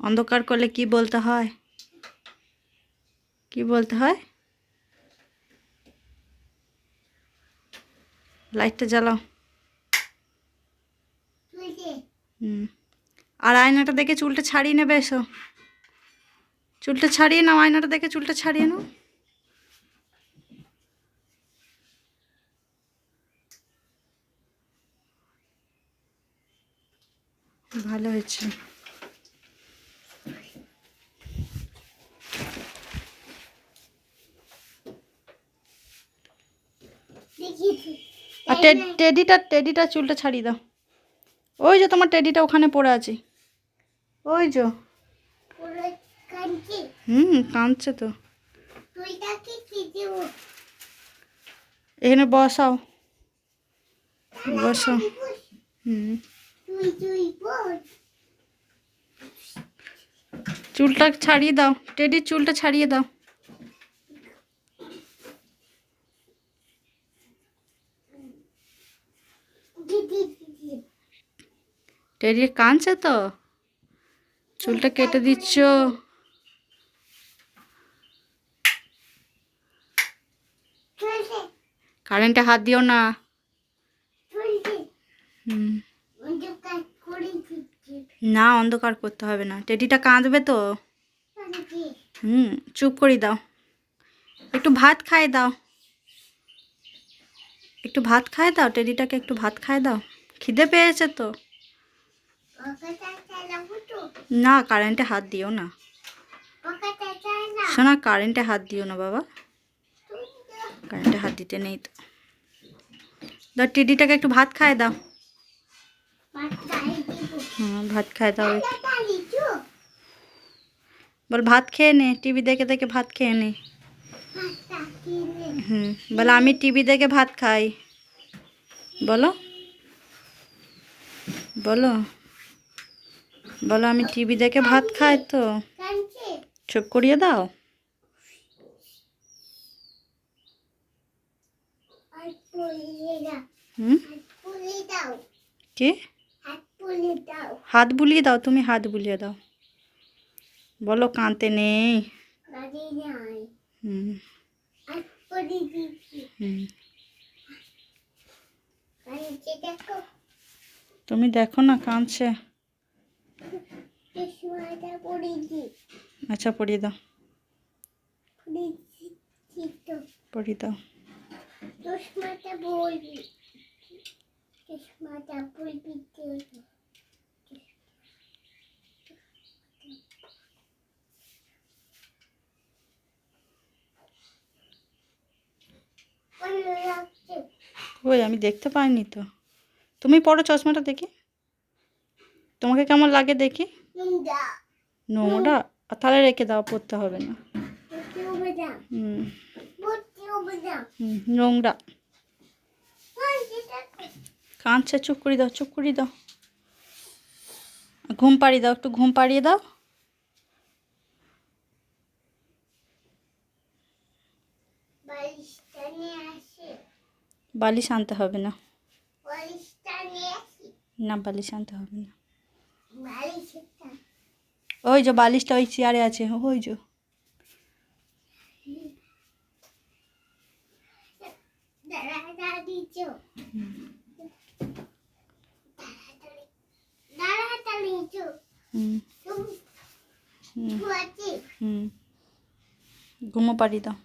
অন্ধকার করলে কি বলতে হয়? কি বলতে হয়? লাইটটা জ্বালাও। হুম। আর আয়নাটা দেখে চুলটা ছাড়িয়ে নেবে এসো। চুলটা ছাড়িয়ে নাও, আয়নাটা দেখে চুলটা ছাড়িয়ে নাও। ভালো হয়েছে। আর টেডিটা টেডিটা চুলটা ছাড়িয়ে দাও। ওই যে তোমার টেডিটা ওখানে পড়ে আছে। ওই যে। হুম, কাঁদছে তো। এখানে বসাও। বসাও। হুম। চুলটা ছাড়িয়ে দাও। টেডির চুলটা ছাড়িয়ে দাও। টেডি কাঁদছে তো? চুলটা কেটে দিচ্ছ। কারেন্টে হাত দিও না। হুম। না, অন্ধকার করতে হবে না। টেডিটা কাঁদবে তো। হুম, চুপ করে দাও। একটু ভাত খাই দাও। একটু ভাত খায় দাও, টেডিটাকে একটু ভাত খায় দাও। খিদে পেয়েছে তো। না, কারেন্টে হাত দিও না। শোনা কারেন্টে হাত দিও না বাবা। কারেন্টে হাত দিতে নেই তো। দাও, টেডিটাকে একটু ভাত খায় দাও। ভাত খায় একটু। বল ভাত খেয়ে নে টিভি দেখে দেখে ভাত খেয়ে নে। হুম বলে আমি টিভি দেখে ভাত খাই। বলো। বলো। বলো আমি টিভি দেখে ভাত খাই তো। চুপ করিয়ে দাও। হুম? কি? হাত বুলিয়ে দাও তুমি হাত বুলিয়ে দাও। বলো কাঁদতে নেই। হুম। হুম। তুমি দেখো না কাঁদছে। আচ্ছা পড়িয়ে দাও। পড়িয়ে দাও। চশমাটা বলবি চশমাটা বলবি ভালো লাগছে ওই আমি দেখতে পাইনি তো। তুমি পড়ো চশমাটা দেখি। তোমাকে কেমন লাগে দেখি? নোংরা। তাহলে রেখে দাও পড়তে হবে না। হুম নোংরা। কাঁদছে চুপ করে দাও চুপ করে দাও। ঘুম পাড়িয়ে দাও একটু ঘুম পাড়িয়ে দাও। বালিশ আনতে হবে না। না বালিশ আনতে হবে না। ওই যে বালিশটা ওই চেয়ারে আছে ওই যে। ঘুমো পাড়িয়ে দাও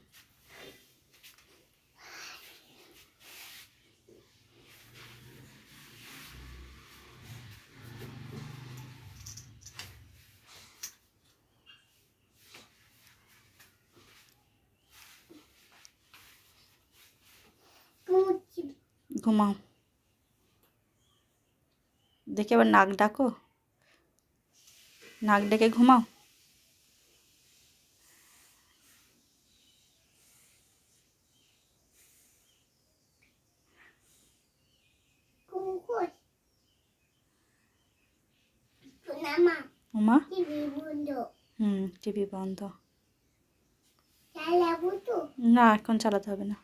ঘুমাও। দেখে আবার নাক ডাকো। নাক ডেকে ঘুমাও। উমা। হুম টিভি বন্ধ। না এখন চালাতে হবে না।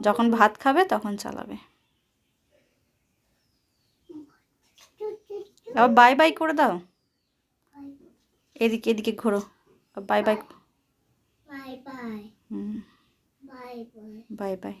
যখন ভাত খাবে তখন চালাবে। আবার বাই বাই করে দাও। এদিকে এদিকে ঘোরো। Bye bye bye bye. Bye bye.